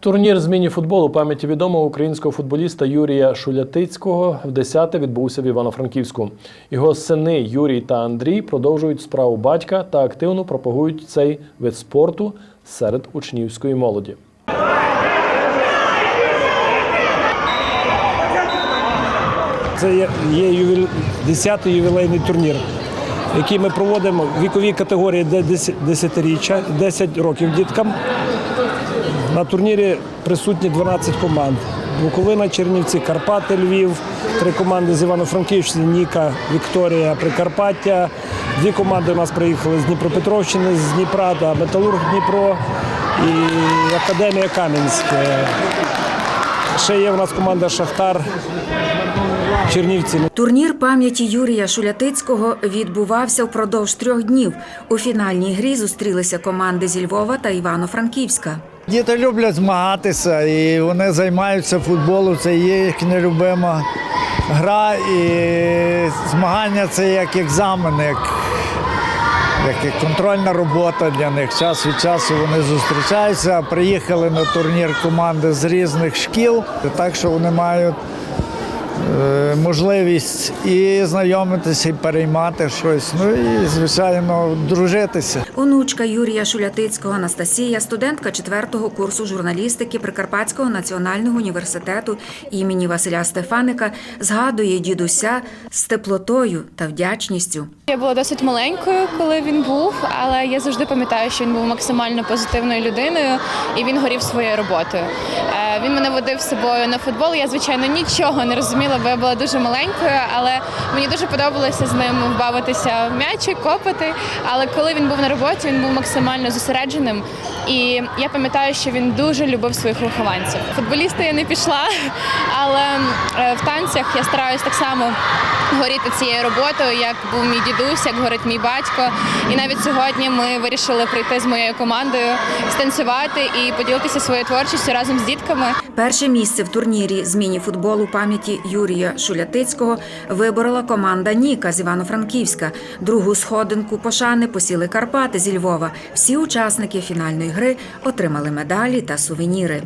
Турнір з міні-футболу пам'яті відомого українського футболіста Юрія Шулятицького в 10 відбувся в Івано-Франківську. Його сини Юрій та Андрій продовжують справу батька та активно пропагують цей вид спорту серед учнівської молоді. Це є, є ювіл... 10-й ювілейний турнір, який ми проводимо в віковій категорії де 10-річчя, 10 років діткам. На турнірі присутні 12 команд. Буковина, Чернівці, Карпати, Львів, три команди з Івано-Франківщини, Ніка, Вікторія, Прикарпаття. Дві команди у нас приїхали з Дніпропетровщини, з Дніпра та Металург Дніпро і Академія Кам'янське. Ще є у нас команда Шахтар Чернівці. Турнір пам'яті Юрія Шулятицького відбувався впродовж трьох днів. У фінальній грі зустрілися команди зі Львова та Івано-Франківська. Діти люблять змагатися і вони займаються футболом, це є їх нелюбима гра. І змагання це як екзамен, як, як, контрольна робота для них. Час від часу вони зустрічаються. Приїхали на турнір команди з різних шкіл, так що вони мають можливість і знайомитися, і переймати щось. Ну і, звичайно, дружитися. Онучка Юрія Шулятицького Анастасія, студентка четвертого курсу журналістики Прикарпатського національного університету імені Василя Стефаника, згадує дідуся з теплотою та вдячністю. Я була досить маленькою, коли він був, але я завжди пам'ятаю, що він був максимально позитивною людиною і він горів своєю роботою. Е, Він мене водив з собою на футбол. Я звичайно нічого не розуміла, бо я була дуже маленькою, але мені дуже подобалося з ним бавитися в м'ячі, копати. Але коли він був на роботі, він був максимально зосередженим. І я пам'ятаю, що він дуже любив своїх вихованців. Футболіста я не пішла, але е, в танцях я стараюсь так само горіти цією роботою, як був мій дідусь, як горить мій батько. І навіть сьогодні ми вирішили прийти з моєю командою, станцювати і поділитися своєю творчістю разом з дітками. Перше місце в турнірі з міні-футболу пам'яті Юрія Шулятицького виборола команда Ніка з Івано-Франківська. Другу сходинку пошани посіли Карпати зі Львова. Всі учасники фінальної гри отримали медалі та сувеніри.